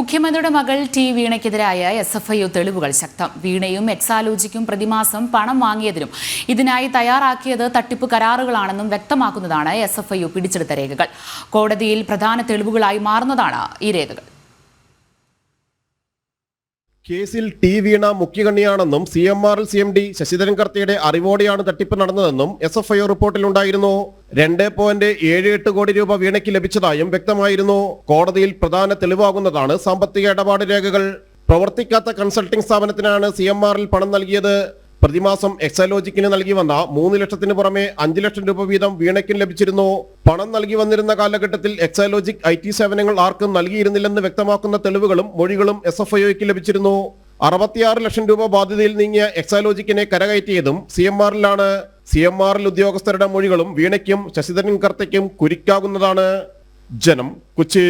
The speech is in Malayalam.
മുഖ്യമന്ത്രിയുടെ മകൾ ടി വീണയ്ക്കെതിരായ എസ് എഫ് ഐ തെളിവുകൾ ശക്തം. വീണയും എക്സാലോജിക്കും പ്രതിമാസം പണം വാങ്ങിയതിനും ഇതിനായി തയ്യാറാക്കിയത് തട്ടിപ്പ് കരാറുകളാണെന്നും വ്യക്തമാക്കുന്നതാണ് എസ് എഫ് ഐ പിടിച്ചെടുത്ത രേഖകൾ. കോടതിയിൽ പ്രധാന തെളിവുകളായി മാറുന്നതാണ് ഈ രേഖകൾ. കേസിൽ ടി വീണ മുഖ്യകണ്ണിയാണെന്നും സി എം ആറിൽ സി എം ഡി ശശിധരൻ കർത്തയുടെ അറിവോടെയാണ് തട്ടിപ്പ് നടന്നതെന്നും എസ് എഫ് ഐ റിപ്പോർട്ടിലുണ്ടായിരുന്നു. രണ്ട് പോയിന്റ് ഏഴ് എട്ട് കോടി രൂപ വീണയ്ക്ക് ലഭിച്ചതായും വ്യക്തമായിരുന്നു. കോടതിയിൽ പ്രധാന തെളിവാകുന്നതാണ് സാമ്പത്തിക ഇടപാട് രേഖകൾ. പ്രവർത്തിക്കാത്ത കൺസൾട്ടിംഗ് സ്ഥാപനത്തിനാണ് സി എം ആറിൽ പണം നൽകിയത്. പ്രതിമാസം എക്സലോജിക്കിന് നൽകി വന്ന മൂന്ന് ലക്ഷത്തിന് പുറമെ അഞ്ച് ലക്ഷം രൂപ വീതം വീണയ്ക്കും ലഭിച്ചിരുന്നു. പണം നൽകി വന്നിരുന്ന കാലഘട്ടത്തിൽ എക്സലോജിക് ഐ ടി സേവനങ്ങൾ ആർക്കും നൽകിയിരുന്നില്ലെന്ന് വ്യക്തമാക്കുന്ന തെളിവുകളും മൊഴികളും എസ് എഫ് ഐക്ക് ലഭിച്ചിരുന്നു. അറുപത്തിയാറ് ലക്ഷം രൂപ ബാധ്യതയിൽ നീങ്ങിയ എക്സാലോജിക്കിനെ കരകയറ്റിയതും സി എം ആറിലാണ്. സി എം ആറിൽ ഉദ്യോഗസ്ഥരുടെ മൊഴികളും വീണയ്ക്കും ശശിധരൻ കർത്തയ്ക്കും കുരിക്കാകുന്നതാണ്. ജനം കൊച്ചി.